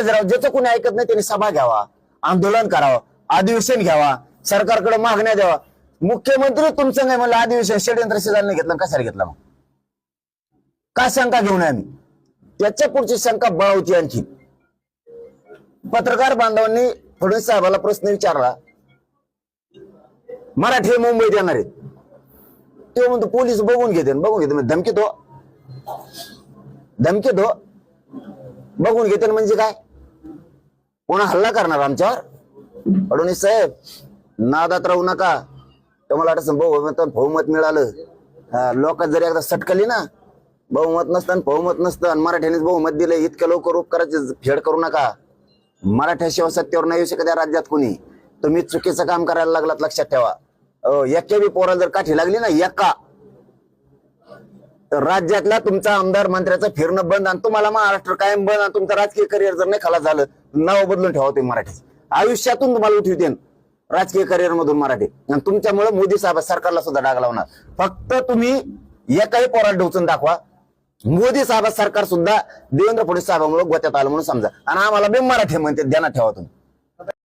तिथंच राहा ज्याचं कोणी ऐकत नाही त्यांनी सभा घ्यावा आंदोलन करावं अधिवेशन घ्यावा सरकारकडे मागण्या द्यावा मुख्यमंत्री तुमचं नाही म्हणलं अधिवेशन षडयंत्र शेजारने घेतलं कशाला घेतलं मग? का शंका घेऊन आम्ही? त्याच्या पुढची शंका बळवती आणखी. पत्रकार बांधवांनी फडणवीस साहेबाला प्रश्न विचारला. मराठी मुंबईत येणार आहेत. तो म्हणतो पोलीस बघून घेते बघून घेते. धमकी तो धमकी तो बघून घेते म्हणजे काय? पुन्हा हल्ला करणार आमच्यावर? फडणवीस साहेब नादात राहू नका. तुम्हाला वाटत बहुमत बहुमत मिळालं. हा, लोकात जरी एकदा सटकली ना बहुमत नसतं आणि बहुमत नसतं आणि मराठ्यानेच बहुमत दिलं इतकं लवकर उपकाराची फेड करू नका. मराठ्याशिवाय सत्तेवर नाही येऊ शकत या राज्यात कुणी. तुम्ही चुकीचं काम करायला लागलात लक्षात ठेवा. अहो, बी पोराला जर काठी लागली ना एका. राज्यातला तुमचा आमदार मंत्र्याचं फिरणं बंद आणि तुम्हाला महाराष्ट्र कायम बंद आणि तुमचं राजकीय करिअर जर नाही खाला झालं नाव बदलून ठेवा ते मराठी. आयुष्यातून तुम्हाला उठवते राजकीय करिअर मधून मराठी. आणि तुमच्यामुळे मोदी साहेब सरकारला सुद्धा डाग लावणार. फक्त तुम्ही एकाही पोरात ढोचून दाखवा. मोदी साहेब सरकार सुद्धा देवेंद्र फडणवीस साहेबांमुळे गोत्यात आलं म्हणून समजा. आणि आम्हाला बे मराठी म्हणते ध्यानात ठेवा तुम्ही.